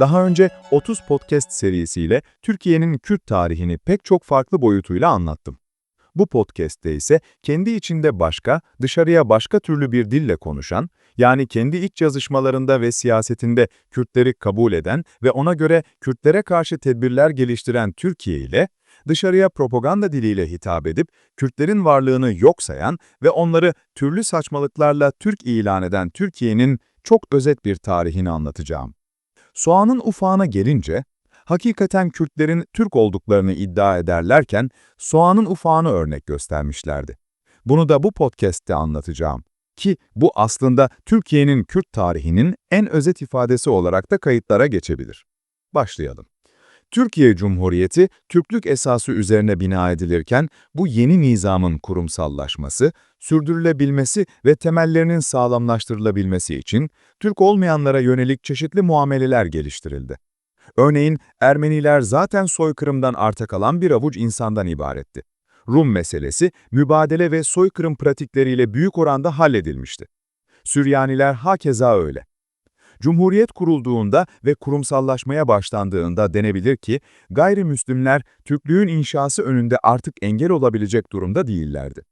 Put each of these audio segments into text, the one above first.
Daha önce 30 podcast serisiyle Türkiye'nin Kürt tarihini pek çok farklı boyutuyla anlattım. Bu podcast'te ise kendi içinde başka, dışarıya başka türlü bir dille konuşan, yani kendi iç yazışmalarında ve siyasetinde Kürtleri kabul eden ve ona göre Kürtlere karşı tedbirler geliştiren Türkiye ile, dışarıya propaganda diliyle hitap edip Kürtlerin varlığını yok sayan ve onları türlü saçmalıklarla Türk ilan eden Türkiye'nin çok özet bir tarihini anlatacağım. Soğanın ufağına gelince, hakikaten Kürtlerin Türk olduklarını iddia ederlerken soğanın ufağını örnek göstermişlerdi. Bunu da bu podcast'te anlatacağım. Ki bu aslında Türkiye'nin Kürt tarihinin en özet ifadesi olarak da kayıtlara geçebilir. Başlayalım. Türkiye Cumhuriyeti, Türklük esası üzerine bina edilirken bu yeni nizamın kurumsallaşması, sürdürülebilmesi ve temellerinin sağlamlaştırılabilmesi için Türk olmayanlara yönelik çeşitli muameleler geliştirildi. Örneğin Ermeniler zaten soykırımdan arta kalan bir avuç insandan ibaretti. Rum meselesi mübadele ve soykırım pratikleriyle büyük oranda halledilmişti. Süryaniler hakeza öyle. Cumhuriyet kurulduğunda ve kurumsallaşmaya başlandığında denebilir ki, gayrimüslimler Türklüğün inşası önünde artık engel olabilecek durumda değillerdi.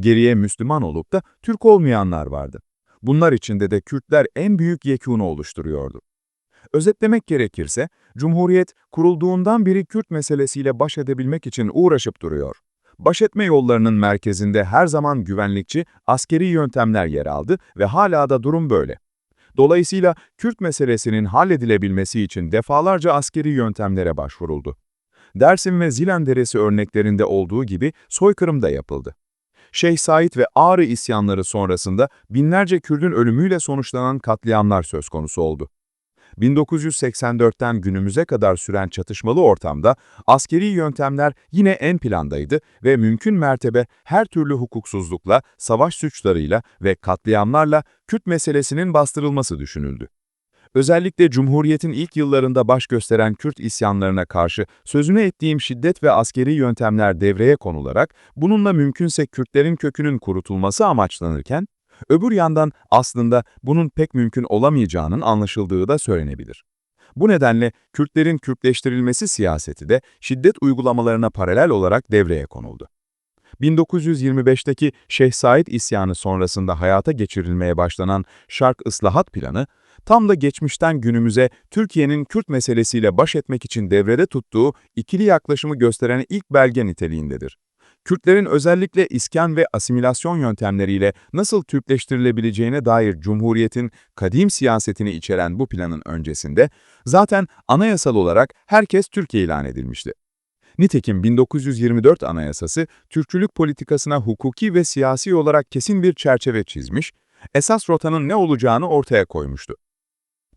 Geriye Müslüman olup da Türk olmayanlar vardı. Bunlar içinde de Kürtler en büyük yekûnu oluşturuyordu. Özetlemek gerekirse, Cumhuriyet kurulduğundan beri Kürt meselesiyle baş edebilmek için uğraşıp duruyor. Baş etme yollarının merkezinde her zaman güvenlikçi, askeri yöntemler yer aldı ve hala da durum böyle. Dolayısıyla Kürt meselesinin halledilebilmesi için defalarca askeri yöntemlere başvuruldu. Dersim ve Zilan Deresi örneklerinde olduğu gibi soykırım da yapıldı. Şeyh Said ve Ağrı isyanları sonrasında binlerce Kürt'ün ölümüyle sonuçlanan katliamlar söz konusu oldu. 1984'ten günümüze kadar süren çatışmalı ortamda askeri yöntemler yine en plandaydı ve mümkün mertebe her türlü hukuksuzlukla, savaş suçlarıyla ve katliamlarla Kürt meselesinin bastırılması düşünüldü. Özellikle Cumhuriyet'in ilk yıllarında baş gösteren Kürt isyanlarına karşı sözünü ettiğim şiddet ve askeri yöntemler devreye konularak bununla mümkünse Kürtlerin kökünün kurutulması amaçlanırken, Öbür yandan aslında bunun pek mümkün olamayacağının anlaşıldığı da söylenebilir. Bu nedenle Kürtlerin Kürtleştirilmesi siyaseti de şiddet uygulamalarına paralel olarak devreye konuldu. 1925'teki Şeyh Said isyanı sonrasında hayata geçirilmeye başlanan Şark Islahat Planı, tam da geçmişten günümüze Türkiye'nin Kürt meselesiyle baş etmek için devrede tuttuğu ikili yaklaşımı gösteren ilk belge niteliğindedir. Kürtlerin özellikle iskan ve asimilasyon yöntemleriyle nasıl Türkleştirilebileceğine dair Cumhuriyet'in kadim siyasetini içeren bu planın öncesinde zaten anayasal olarak herkes Türkiye ilan edilmişti. Nitekim 1924 Anayasası, Türkçülük politikasına hukuki ve siyasi olarak kesin bir çerçeve çizmiş, esas rotanın ne olacağını ortaya koymuştu.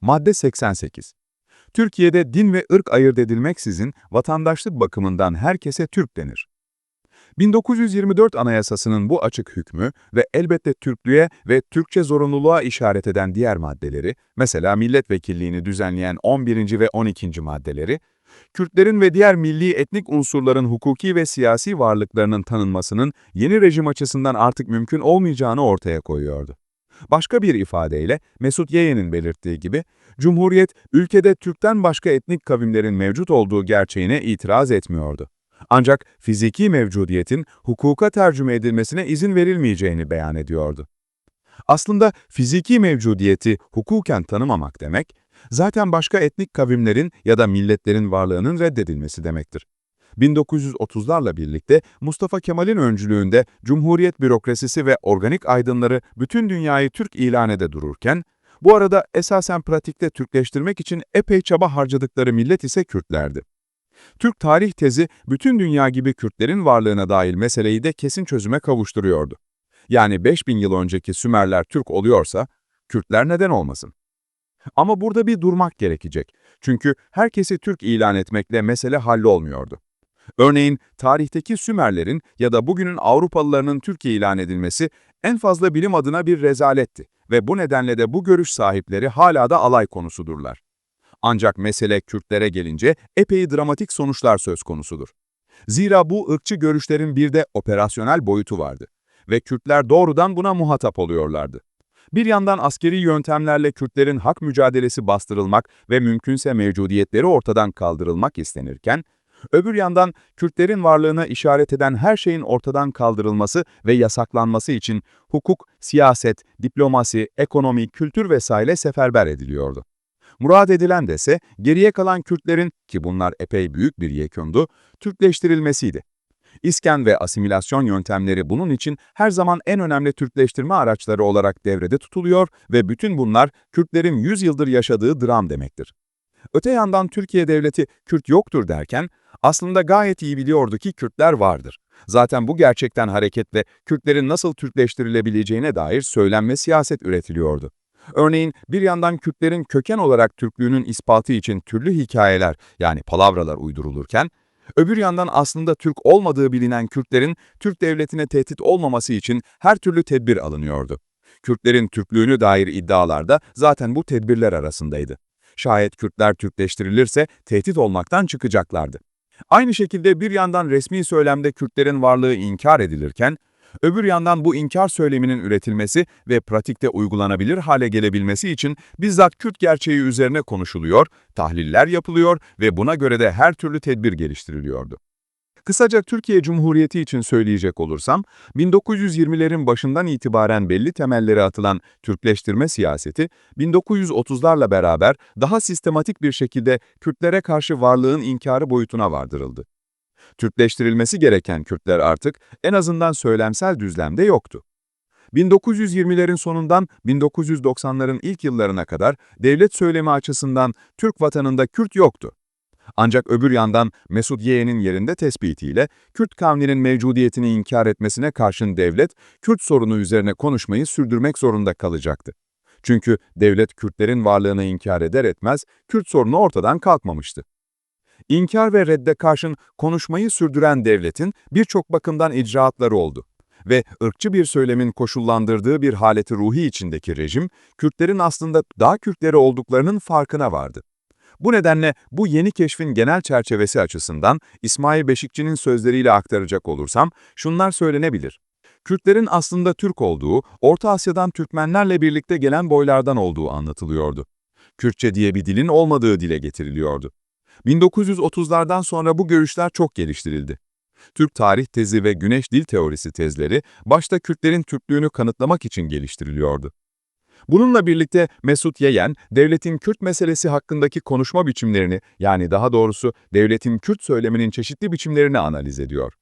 Madde 88 Türkiye'de din ve ırk ayırt edilmeksizin vatandaşlık bakımından herkese Türk denir. 1924 Anayasası'nın bu açık hükmü ve elbette Türklüğe ve Türkçe zorunluluğa işaret eden diğer maddeleri, mesela milletvekilliğini düzenleyen 11. ve 12. maddeleri, Kürtlerin ve diğer milli etnik unsurların hukuki ve siyasi varlıklarının tanınmasının yeni rejim açısından artık mümkün olmayacağını ortaya koyuyordu. Başka bir ifadeyle Mesut Yeyen'in belirttiği gibi, Cumhuriyet ülkede Türk'ten başka etnik kavimlerin mevcut olduğu gerçeğine itiraz etmiyordu. Ancak fiziki mevcudiyetin hukuka tercüme edilmesine izin verilmeyeceğini beyan ediyordu. Aslında fiziki mevcudiyeti hukuken tanımamak demek, zaten başka etnik kavimlerin ya da milletlerin varlığının reddedilmesi demektir. 1930'larla birlikte Mustafa Kemal'in öncülüğünde Cumhuriyet bürokrasisi ve organik aydınları bütün dünyayı Türk ilan ede dururken, bu arada esasen pratikte Türkleştirmek için epey çaba harcadıkları millet ise Kürtlerdi. Türk tarih tezi bütün dünya gibi Kürtlerin varlığına dair meseleyi de kesin çözüme kavuşturuyordu. Yani 5000 yıl önceki Sümerler Türk oluyorsa, Kürtler neden olmasın? Ama burada bir durmak gerekecek. Çünkü herkesi Türk ilan etmekle mesele hallolmuyordu. Örneğin tarihteki Sümerlerin ya da bugünün Avrupalılarının Türkiye ilan edilmesi en fazla bilim adına bir rezaletti ve bu nedenle de bu görüş sahipleri hala da alay konusudurlar. Ancak mesele Kürtlere gelince epey dramatik sonuçlar söz konusudur. Zira bu ırkçı görüşlerin bir de operasyonel boyutu vardı ve Kürtler doğrudan buna muhatap oluyorlardı. Bir yandan askeri yöntemlerle Kürtlerin hak mücadelesi bastırılmak ve mümkünse mevcudiyetleri ortadan kaldırılmak istenirken, öbür yandan Kürtlerin varlığına işaret eden her şeyin ortadan kaldırılması ve yasaklanması için hukuk, siyaset, diplomasi, ekonomi, kültür vesaire seferber ediliyordu. Murad edilen de ise geriye kalan Kürtlerin, ki bunlar epey büyük bir yekûndu, Türkleştirilmesiydi. İsken ve asimilasyon yöntemleri bunun için her zaman en önemli Türkleştirme araçları olarak devrede tutuluyor ve bütün bunlar Kürtlerin 100 yıldır yaşadığı dram demektir. Öte yandan Türkiye devleti Kürt yoktur derken aslında gayet iyi biliyordu ki Kürtler vardır. Zaten bu gerçekten hareketle Kürtlerin nasıl Türkleştirilebileceğine dair söylenme siyaset üretiliyordu. Örneğin bir yandan Kürtlerin köken olarak Türklüğünün ispatı için türlü hikayeler yani palavralar uydurulurken, öbür yandan aslında Türk olmadığı bilinen Kürtlerin Türk devletine tehdit olmaması için her türlü tedbir alınıyordu. Kürtlerin Türklüğünü dair iddialar da zaten bu tedbirler arasındaydı. Şayet Kürtler Türkleştirilirse tehdit olmaktan çıkacaklardı. Aynı şekilde bir yandan resmi söylemde Kürtlerin varlığı inkar edilirken, öbür yandan bu inkar söyleminin üretilmesi ve pratikte uygulanabilir hale gelebilmesi için bizzat Kürt gerçeği üzerine konuşuluyor, tahliller yapılıyor ve buna göre de her türlü tedbir geliştiriliyordu. Kısaca Türkiye Cumhuriyeti için söyleyecek olursam, 1920'lerin başından itibaren belli temelleri atılan Türkleştirme siyaseti, 1930'larla beraber daha sistematik bir şekilde Kürtlere karşı varlığın inkarı boyutuna vardırıldı. Türkleştirilmesi gereken Kürtler artık en azından söylemsel düzlemde yoktu. 1920'lerin sonundan 1990'ların ilk yıllarına kadar devlet söylemi açısından Türk vatanında Kürt yoktu. Ancak öbür yandan Mesud Yeğen'in yerinde tespitiyle Kürt kavminin mevcudiyetini inkar etmesine karşın devlet, Kürt sorunu üzerine konuşmayı sürdürmek zorunda kalacaktı. Çünkü devlet Kürtlerin varlığını inkar eder etmez, Kürt sorunu ortadan kalkmamıştı. İnkar ve redde karşın konuşmayı sürdüren devletin birçok bakımdan icraatları oldu ve ırkçı bir söylemin koşullandırdığı bir haleti ruhi içindeki rejim, Kürtlerin aslında daha Kürtleri olduklarının farkına vardı. Bu nedenle bu yeni keşfin genel çerçevesi açısından İsmail Beşikçi'nin sözleriyle aktaracak olursam şunlar söylenebilir. Kürtlerin aslında Türk olduğu, Orta Asya'dan Türkmenlerle birlikte gelen boylardan olduğu anlatılıyordu. Kürtçe diye bir dilin olmadığı dile getiriliyordu. 1930'lardan sonra bu görüşler çok geliştirildi. Türk tarih tezi ve güneş dil teorisi tezleri başta Kürtlerin Türklüğünü kanıtlamak için geliştiriliyordu. Bununla birlikte Mesut Yeyen, devletin Kürt meselesi hakkındaki konuşma biçimlerini, yani daha doğrusu devletin Kürt söyleminin çeşitli biçimlerini analiz ediyor.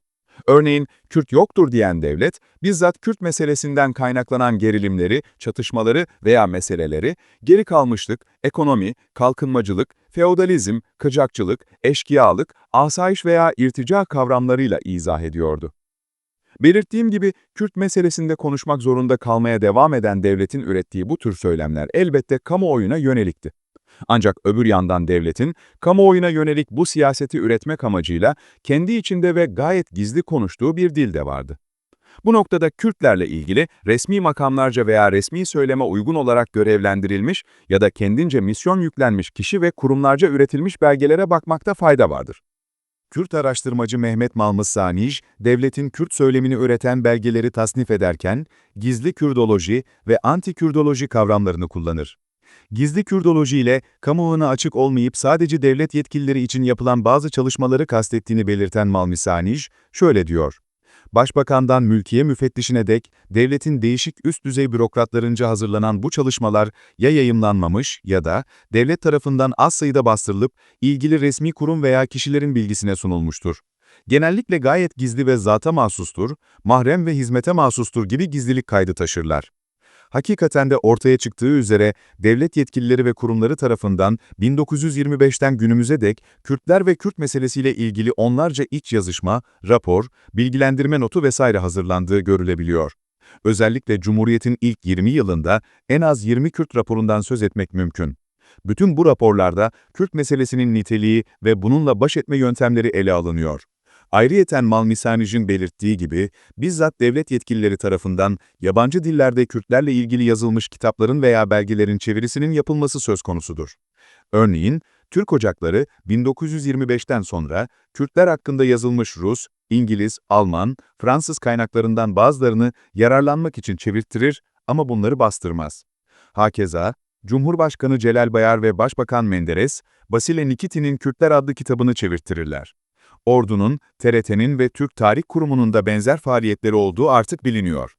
Örneğin, Kürt yoktur diyen devlet, bizzat Kürt meselesinden kaynaklanan gerilimleri, çatışmaları veya meseleleri, geri kalmışlık, ekonomi, kalkınmacılık, feodalizm, kıcakçılık, eşkıyalık, asayiş veya irtica kavramlarıyla izah ediyordu. Belirttiğim gibi Kürt meselesinde konuşmak zorunda kalmaya devam eden devletin ürettiği bu tür söylemler elbette kamuoyuna yönelikti. Ancak öbür yandan devletin kamuoyuna yönelik bu siyaseti üretmek amacıyla kendi içinde ve gayet gizli konuştuğu bir dil de vardı. Bu noktada Kürtlerle ilgili resmi makamlarca veya resmi söyleme uygun olarak görevlendirilmiş ya da kendince misyon yüklenmiş kişi ve kurumlarca üretilmiş belgelere bakmakta fayda vardır. Kürt araştırmacı Mehmet Malmız devletin Kürt söylemini üreten belgeleri tasnif ederken, gizli Kürdoloji ve anti-Kürdoloji kavramlarını kullanır. Gizli Kürdoloji ile kamuoyuna açık olmayıp sadece devlet yetkilileri için yapılan bazı çalışmaları kastettiğini belirten Malmisanij, şöyle diyor. Başbakandan mülkiye müfettişine dek, devletin değişik üst düzey bürokratlarınca hazırlanan bu çalışmalar ya yayımlanmamış ya da devlet tarafından az sayıda bastırılıp ilgili resmi kurum veya kişilerin bilgisine sunulmuştur. Genellikle gayet gizli ve zata mahsustur, mahrem ve hizmete mahsustur gibi gizlilik kaydı taşırlar. Hakikaten de ortaya çıktığı üzere devlet yetkilileri ve kurumları tarafından 1925'ten günümüze dek Kürtler ve Kürt meselesiyle ilgili onlarca iç yazışma, rapor, bilgilendirme notu vesaire hazırlandığı görülebiliyor. Özellikle Cumhuriyet'in ilk 20 yılında en az 20 Kürt raporundan söz etmek mümkün. Bütün bu raporlarda Kürt meselesinin niteliği ve bununla baş etme yöntemleri ele alınıyor. Ayrıyeten Malmisanij'in belirttiği gibi, bizzat devlet yetkilileri tarafından yabancı dillerde Kürtlerle ilgili yazılmış kitapların veya belgelerin çevirisinin yapılması söz konusudur. Örneğin, Türk Ocakları 1925'ten sonra Kürtler hakkında yazılmış Rus, İngiliz, Alman, Fransız kaynaklarından bazılarını yararlanmak için çevirttirir, ama bunları bastırmaz. Hakeza, Cumhurbaşkanı Celal Bayar ve Başbakan Menderes, Basile Nikiti'nin Kürtler adlı kitabını çevirttirirler. Ordunun, TRT'nin ve Türk Tarih Kurumu'nun da benzer faaliyetleri olduğu artık biliniyor.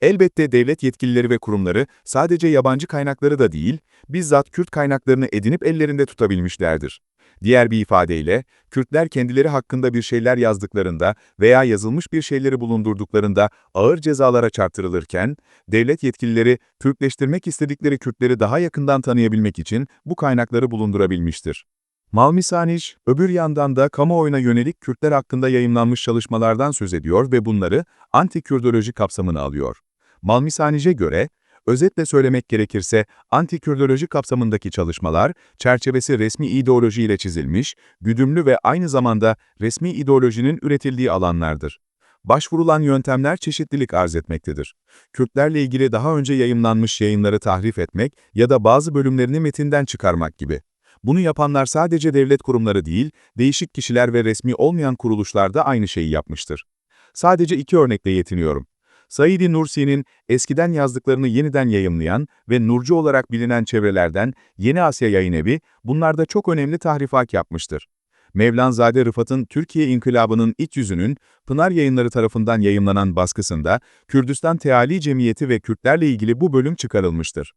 Elbette devlet yetkilileri ve kurumları sadece yabancı kaynakları da değil, bizzat Kürt kaynaklarını edinip ellerinde tutabilmişlerdir. Diğer bir ifadeyle, Kürtler kendileri hakkında bir şeyler yazdıklarında veya yazılmış bir şeyleri bulundurduklarında ağır cezalara çarptırılırken, devlet yetkilileri Türkleştirmek istedikleri Kürtleri daha yakından tanıyabilmek için bu kaynakları bulundurabilmiştir. Malmisaniş, öbür yandan da kamuoyuna yönelik Kürtler hakkında yayımlanmış çalışmalardan söz ediyor ve bunları anti-Kürdoloji kapsamına alıyor. Malmisanij'e göre, özetle söylemek gerekirse anti-Kürdoloji kapsamındaki çalışmalar, çerçevesi resmi ideoloji ile çizilmiş, güdümlü ve aynı zamanda resmi ideolojinin üretildiği alanlardır. Başvurulan yöntemler çeşitlilik arz etmektedir. Kürtlerle ilgili daha önce yayımlanmış yayınları tahrif etmek ya da bazı bölümlerini metinden çıkarmak gibi. Bunu yapanlar sadece devlet kurumları değil, değişik kişiler ve resmi olmayan kuruluşlar da aynı şeyi yapmıştır. Sadece iki örnekle yetiniyorum. Said Nursi'nin eskiden yazdıklarını yeniden yayımlayan ve Nurcu olarak bilinen çevrelerden Yeni Asya Yayın Evi, bunlarda çok önemli tahrifat yapmıştır. Mevlanzade Rıfat'ın Türkiye İnkılabı'nın iç yüzünün Pınar Yayınları tarafından yayımlanan baskısında Kürdistan Teali Cemiyeti ve Kürtlerle ilgili bu bölüm çıkarılmıştır.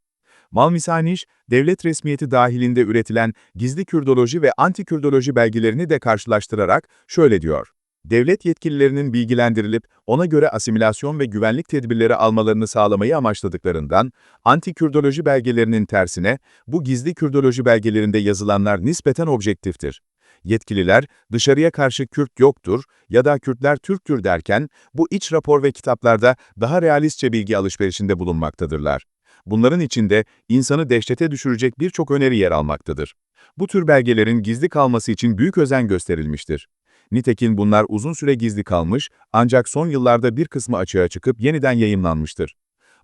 Malmisaniş, devlet resmiyeti dahilinde üretilen gizli Kürdoloji ve anti-Kürdoloji belgelerini de karşılaştırarak şöyle diyor. Devlet yetkililerinin bilgilendirilip ona göre asimilasyon ve güvenlik tedbirleri almalarını sağlamayı amaçladıklarından, anti-Kürdoloji belgelerinin tersine, bu gizli Kürdoloji belgelerinde yazılanlar nispeten objektiftir. Yetkililer, dışarıya karşı Kürt yoktur ya da Kürtler Türktür derken, bu iç rapor ve kitaplarda daha realistçe bilgi alışverişinde bulunmaktadırlar. Bunların içinde insanı dehşete düşürecek birçok öneri yer almaktadır. Bu tür belgelerin gizli kalması için büyük özen gösterilmiştir. Nitekim bunlar uzun süre gizli kalmış, ancak son yıllarda bir kısmı açığa çıkıp yeniden yayımlanmıştır.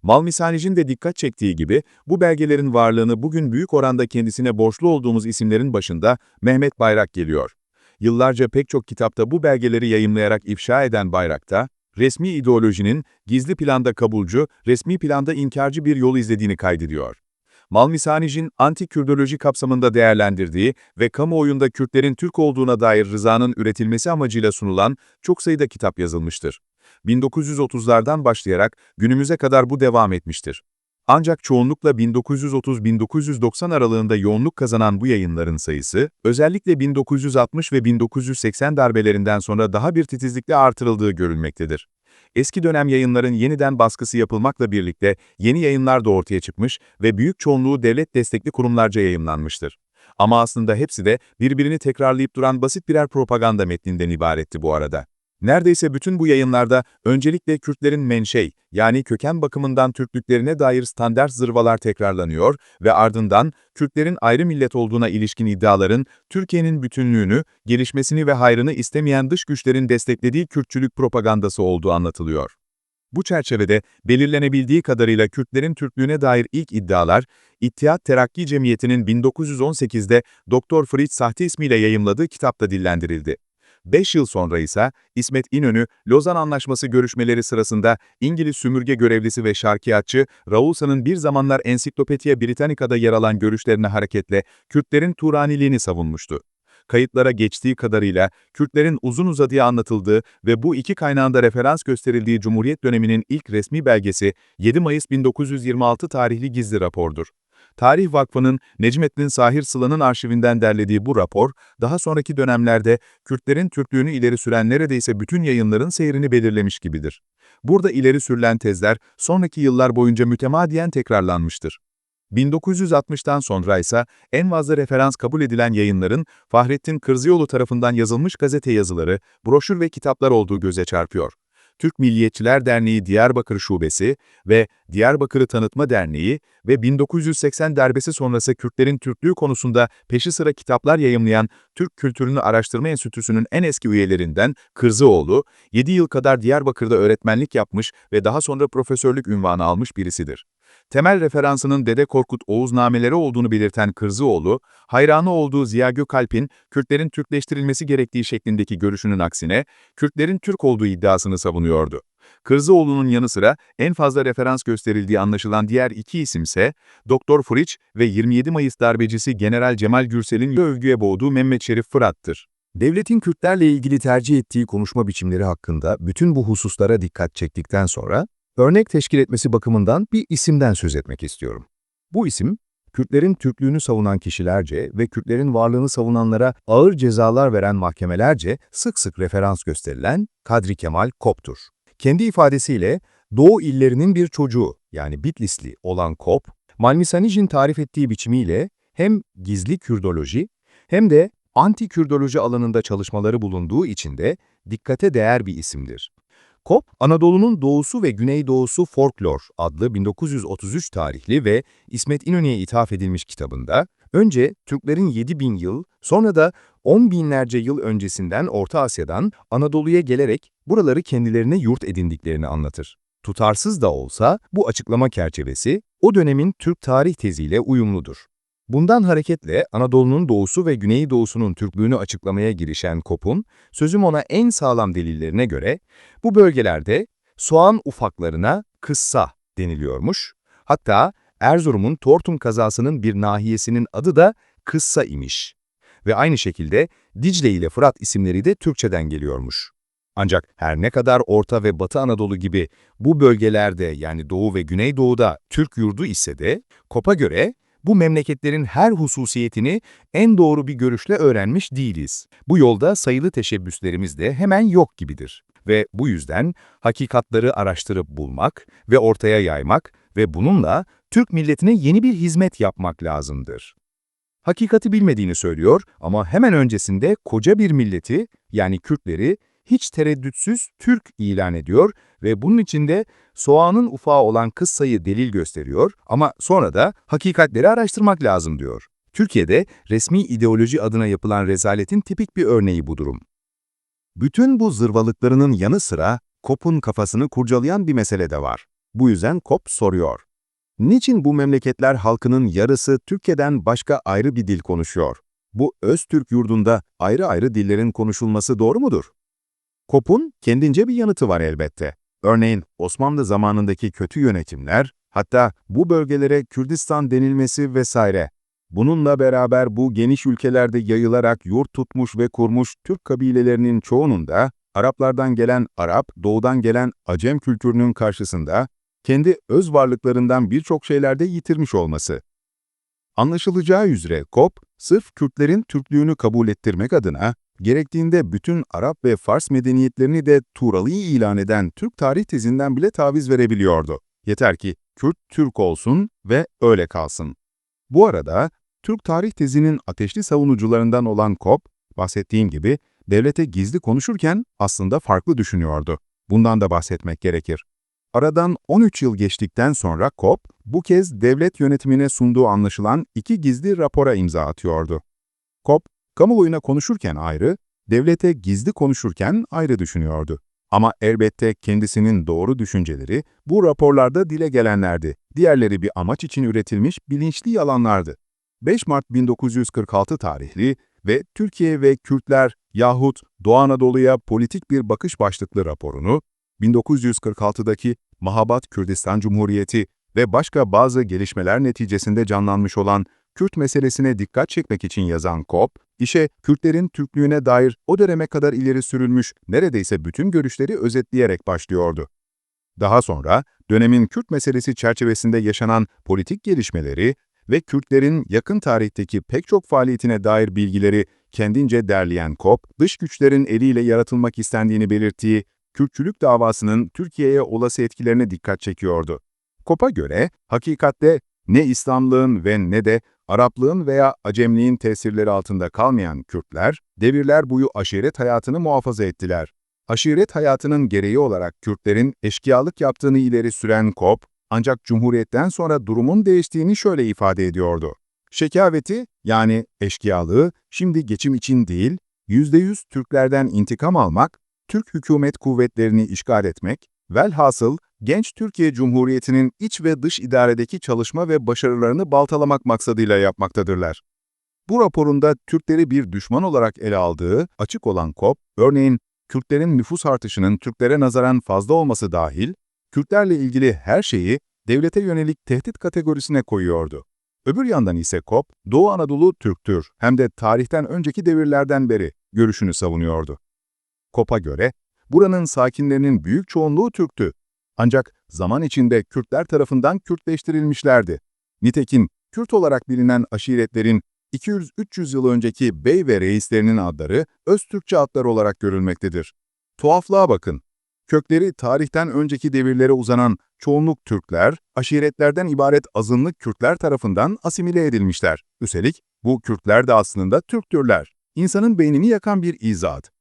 Malmisanic'in de dikkat çektiği gibi, bu belgelerin varlığını bugün büyük oranda kendisine borçlu olduğumuz isimlerin başında Mehmet Bayrak geliyor. Yıllarca pek çok kitapta bu belgeleri yayımlayarak ifşa eden Bayrak'ta, resmi ideolojinin gizli planda kabulcu, resmi planda inkarcı bir yol izlediğini kaydediyor. Malmisanij'in anti-Kürdoloji kapsamında değerlendirdiği ve kamuoyunda Kürtlerin Türk olduğuna dair rızanın üretilmesi amacıyla sunulan çok sayıda kitap yazılmıştır. 1930'lardan başlayarak günümüze kadar bu devam etmiştir. Ancak çoğunlukla 1930-1990 aralığında yoğunluk kazanan bu yayınların sayısı, özellikle 1960 ve 1980 darbelerinden sonra daha bir titizlikle artırıldığı görülmektedir. Eski dönem yayınların yeniden baskısı yapılmakla birlikte yeni yayınlar da ortaya çıkmış ve büyük çoğunluğu devlet destekli kurumlarca yayımlanmıştır. Ama aslında hepsi de birbirini tekrarlayıp duran basit birer propaganda metninden ibaretti bu arada. Neredeyse bütün bu yayınlarda öncelikle Kürtlerin menşei, yani köken bakımından Türklüklerine dair standart zırvalar tekrarlanıyor ve ardından Kürtlerin ayrı millet olduğuna ilişkin iddiaların Türkiye'nin bütünlüğünü, gelişmesini ve hayrını istemeyen dış güçlerin desteklediği Kürtçülük propagandası olduğu anlatılıyor. Bu çerçevede belirlenebildiği kadarıyla Kürtlerin Türklüğüne dair ilk iddialar, İttihat Terakki Cemiyeti'nin 1918'de Doktor Fritz Sahte ismiyle yayımladığı kitapta dillendirildi. 5 yıl sonra ise İsmet İnönü, Lozan Anlaşması görüşmeleri sırasında İngiliz sümürge görevlisi ve şarkiyatçı Raulsa'nın bir zamanlar Encyclopedia Britannica'da yer alan görüşlerine hareketle Kürtlerin Turaniliğini savunmuştu. Kayıtlara geçtiği kadarıyla Kürtlerin uzun uzadıya anlatıldığı ve bu iki kaynağında referans gösterildiği Cumhuriyet döneminin ilk resmi belgesi 7 Mayıs 1926 tarihli gizli rapordur. Tarih Vakfı'nın Necmettin Sahir Sıla'nın arşivinden derlediği bu rapor, daha sonraki dönemlerde Kürtlerin Türklüğünü ileri süren neredeyse bütün yayınların seyrini belirlemiş gibidir. Burada ileri sürülen tezler sonraki yıllar boyunca mütemadiyen tekrarlanmıştır. 1960'tan sonra ise en fazla referans kabul edilen yayınların Fahrettin Kırzıoğlu tarafından yazılmış gazete yazıları, broşür ve kitaplar olduğu göze çarpıyor. Türk Milliyetçiler Derneği Diyarbakır Şubesi ve Diyarbakır'ı Tanıtma Derneği ve 1980 darbesi sonrası Kürtlerin Türklüğü konusunda peşi sıra kitaplar yayımlayan Türk Kültürünü Araştırma Enstitüsü'nün en eski üyelerinden Kırzıoğlu, 7 yıl kadar Diyarbakır'da öğretmenlik yapmış ve daha sonra profesörlük ünvanı almış birisidir. Temel referansının Dede Korkut Oğuz nameleri olduğunu belirten Kırzıoğlu, hayranı olduğu Ziya Gökalp'in Kürtlerin Türkleştirilmesi gerektiği şeklindeki görüşünün aksine, Kürtlerin Türk olduğu iddiasını savunuyordu. Kırzıoğlu'nun yanı sıra en fazla referans gösterildiği anlaşılan diğer iki isimse Doktor Furiç ve 27 Mayıs darbecisi General Cemal Gürsel'in övgüye boğduğu Mehmet Şerif Fırat'tır. Devletin Kürtlerle ilgili tercih ettiği konuşma biçimleri hakkında bütün bu hususlara dikkat çektikten sonra, örnek teşkil etmesi bakımından bir isimden söz etmek istiyorum. Bu isim, Kürtlerin Türklüğünü savunan kişilerce ve Kürtlerin varlığını savunanlara ağır cezalar veren mahkemelerce sık sık referans gösterilen Kadri Kemal Kop'tur. Kendi ifadesiyle Doğu illerinin bir çocuğu yani Bitlisli olan Kop, Malmisanij'in tarif ettiği biçimiyle hem gizli Kürdoloji hem de anti-Kürdoloji alanında çalışmaları bulunduğu için de dikkate değer bir isimdir. Kop, Anadolu'nun Doğusu ve Güneydoğusu Folklor adlı 1933 tarihli ve İsmet İnönü'ye ithaf edilmiş kitabında, önce Türklerin 7000 yıl, sonra da 10 binlerce yıl öncesinden Orta Asya'dan Anadolu'ya gelerek buraları kendilerine yurt edindiklerini anlatır. Tutarsız da olsa bu açıklama çerçevesi o dönemin Türk tarih teziyle uyumludur. Bundan hareketle Anadolu'nun doğusu ve güneydoğusunun Türklüğünü açıklamaya girişen Kop'un, sözüm ona en sağlam delillerine göre, bu bölgelerde soğan ufaklarına kıssa deniliyormuş. Hatta Erzurum'un Tortum kazasının bir nahiyesinin adı da Kıssa imiş. Ve aynı şekilde Dicle ile Fırat isimleri de Türkçeden geliyormuş. Ancak her ne kadar Orta ve Batı Anadolu gibi bu bölgelerde yani Doğu ve Güneydoğu'da Türk yurdu ise de, Kop'a göre bu memleketlerin her hususiyetini en doğru bir görüşle öğrenmiş değiliz. Bu yolda sayılı teşebbüslerimiz de hemen yok gibidir. Ve bu yüzden hakikatları araştırıp bulmak ve ortaya yaymak ve bununla Türk milletine yeni bir hizmet yapmak lazımdır. Hakikati bilmediğini söylüyor ama hemen öncesinde koca bir milleti yani Kürtleri hiç tereddütsüz Türk ilan ediyor ve bunun içinde soğanın ufağı olan kıssayı delil gösteriyor ama sonra da hakikatleri araştırmak lazım diyor. Türkiye'de resmi ideoloji adına yapılan rezaletin tipik bir örneği bu durum. Bütün bu zırvalıklarının yanı sıra Kop'un kafasını kurcalayan bir mesele de var. Bu yüzden Kop soruyor. Niçin bu memleketler halkının yarısı Türkiye'den başka ayrı bir dil konuşuyor? Bu Öztürk yurdunda ayrı ayrı dillerin konuşulması doğru mudur? Kop'un kendince bir yanıtı var elbette. Örneğin Osmanlı zamanındaki kötü yönetimler, hatta bu bölgelere Kürdistan denilmesi vesaire. Bununla beraber bu geniş ülkelerde yayılarak yurt tutmuş ve kurmuş Türk kabilelerinin çoğunun da Araplardan gelen Arap, doğudan gelen Acem kültürünün karşısında kendi öz varlıklarından birçok şeylerde yitirmiş olması. Anlaşılacağı üzere Kop, sırf Kürtlerin Türklüğünü kabul ettirmek adına gerektiğinde bütün Arap ve Fars medeniyetlerini de Turalı ilan eden Türk tarih tezinden bile taviz verebiliyordu. Yeter ki Kürt Türk olsun ve öyle kalsın. Bu arada Türk tarih tezinin ateşli savunucularından olan Kop, bahsettiğim gibi devlete gizli konuşurken aslında farklı düşünüyordu. Bundan da bahsetmek gerekir. Aradan 13 yıl geçtikten sonra Kop, bu kez devlet yönetimine sunduğu anlaşılan iki gizli rapora imza atıyordu. Kop, kamuoyuna konuşurken ayrı, devlete gizli konuşurken ayrı düşünüyordu. Ama elbette kendisinin doğru düşünceleri bu raporlarda dile gelenlerdi. Diğerleri bir amaç için üretilmiş bilinçli yalanlardı. 5 Mart 1946 tarihli ve Türkiye ve Kürtler yahut Doğu Anadolu'ya politik bir bakış başlıklı raporunu 1946'daki Mahabat Kürdistan Cumhuriyeti ve başka bazı gelişmeler neticesinde canlanmış olan Kürt meselesine dikkat çekmek için yazan Kop, işe Kürtlerin Türklüğüne dair o döneme kadar ileri sürülmüş neredeyse bütün görüşleri özetleyerek başlıyordu. Daha sonra dönemin Kürt meselesi çerçevesinde yaşanan politik gelişmeleri ve Kürtlerin yakın tarihteki pek çok faaliyetine dair bilgileri kendince derleyen Kop, dış güçlerin eliyle yaratılmak istendiğini belirttiği Kürtçülük davasının Türkiye'ye olası etkilerine dikkat çekiyordu. Kop'a göre hakikatte ne İslamlığın ve ne de Araplığın veya Acemliğin tesirleri altında kalmayan Kürtler, devirler boyu aşiret hayatını muhafaza ettiler. Aşiret hayatının gereği olarak Kürtlerin eşkıyalık yaptığını ileri süren Kop, ancak Cumhuriyet'ten sonra durumun değiştiğini şöyle ifade ediyordu. Şekaveti, yani eşkıyalığı, şimdi geçim için değil, %100 Türklerden intikam almak, Türk hükümet kuvvetlerini işgal etmek, velhasıl genç Türkiye Cumhuriyeti'nin iç ve dış idaredeki çalışma ve başarılarını baltalamak maksadıyla yapmaktadırlar. Bu raporunda Türkleri bir düşman olarak ele aldığı açık olan KOP, örneğin Kürtlerin nüfus artışının Türklere nazaran fazla olması dahil, Kürtlerle ilgili her şeyi devlete yönelik tehdit kategorisine koyuyordu. Öbür yandan ise KOP, Doğu Anadolu Türktür hem de tarihten önceki devirlerden beri görüşünü savunuyordu. KOP'a göre, buranın sakinlerinin büyük çoğunluğu Türktü. Ancak zaman içinde Kürtler tarafından Kürtleştirilmişlerdi. Nitekim Kürt olarak bilinen aşiretlerin 200-300 yıl önceki bey ve reislerinin adları Öztürkçe adlar olarak görülmektedir. Tuhaflığa bakın. Kökleri tarihten önceki devirlere uzanan çoğunluk Türkler, aşiretlerden ibaret azınlık Kürtler tarafından asimile edilmişler. Üstelik bu Kürtler de aslında Türktürler. İnsanın beynini yakan bir izahat.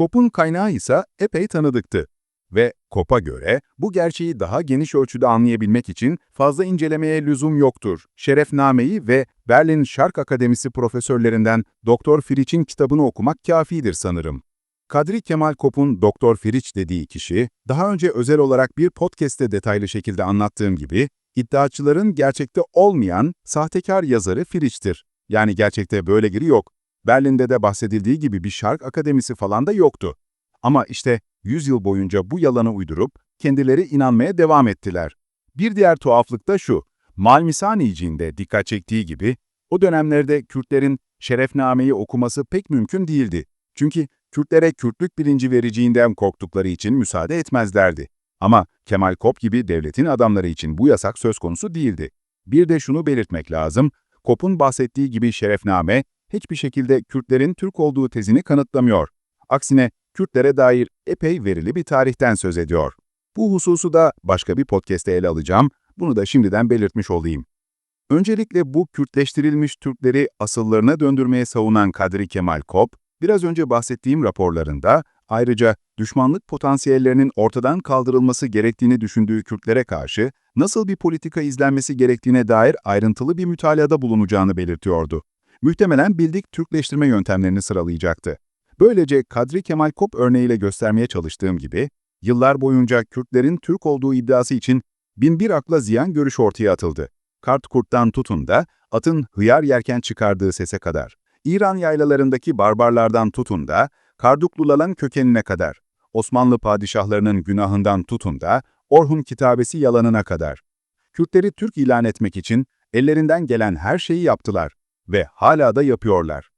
Kop'un kaynağı ise epey tanıdıktı. Ve Kop'a göre bu gerçeği daha geniş ölçüde anlayabilmek için fazla incelemeye lüzum yoktur. Şerefnameyi ve Berlin Şark Akademisi profesörlerinden Doktor Firiç'in kitabını okumak kafidir sanırım. Kadri Kemal Kop'un Doktor Firiç dediği kişi, daha önce özel olarak bir podcast'te detaylı şekilde anlattığım gibi, iddiaçıların gerçekte olmayan sahtekar yazarı Firiç'tir. Yani gerçekte böyle biri yok. Berlin'de de bahsedildiği gibi bir şark akademisi falan da yoktu. Ama işte 100 yıl boyunca bu yalanı uydurup kendileri inanmaya devam ettiler. Bir diğer tuhaflık da şu, Malmisanici'nin de dikkat çektiği gibi, o dönemlerde Kürtlerin şerefnameyi okuması pek mümkün değildi. Çünkü Kürtlere Kürtlük bilinci vereceğinden korktukları için müsaade etmezlerdi. Ama Kemal Kop gibi devletin adamları için bu yasak söz konusu değildi. Bir de şunu belirtmek lazım, Kop'un bahsettiği gibi şerefname, hiçbir şekilde Kürtlerin Türk olduğu tezini kanıtlamıyor. Aksine Kürtlere dair epey verili bir tarihten söz ediyor. Bu hususu da başka bir podcast'te ele alacağım, bunu da şimdiden belirtmiş olayım. Öncelikle bu Kürtleştirilmiş Türkleri asıllarına döndürmeye savunan Kadri Kemal Kop, biraz önce bahsettiğim raporlarında ayrıca düşmanlık potansiyellerinin ortadan kaldırılması gerektiğini düşündüğü Kürtlere karşı nasıl bir politika izlenmesi gerektiğine dair ayrıntılı bir mütalada bulunacağını belirtiyordu. Muhtemelen bildik Türkleştirme yöntemlerini sıralayacaktı. Böylece Kadri Kemal Kop örneğiyle göstermeye çalıştığım gibi, yıllar boyunca Kürtlerin Türk olduğu iddiası için binbir akla ziyan görüş ortaya atıldı. Kart kurttan tutun da atın hıyar yerken çıkardığı sese kadar. İran yaylalarındaki barbarlardan tutun da Kardukluların kökenine kadar. Osmanlı padişahlarının günahından tutun da Orhun kitabesi yalanına kadar. Kürtleri Türk ilan etmek için ellerinden gelen her şeyi yaptılar ve hala da yapıyorlar.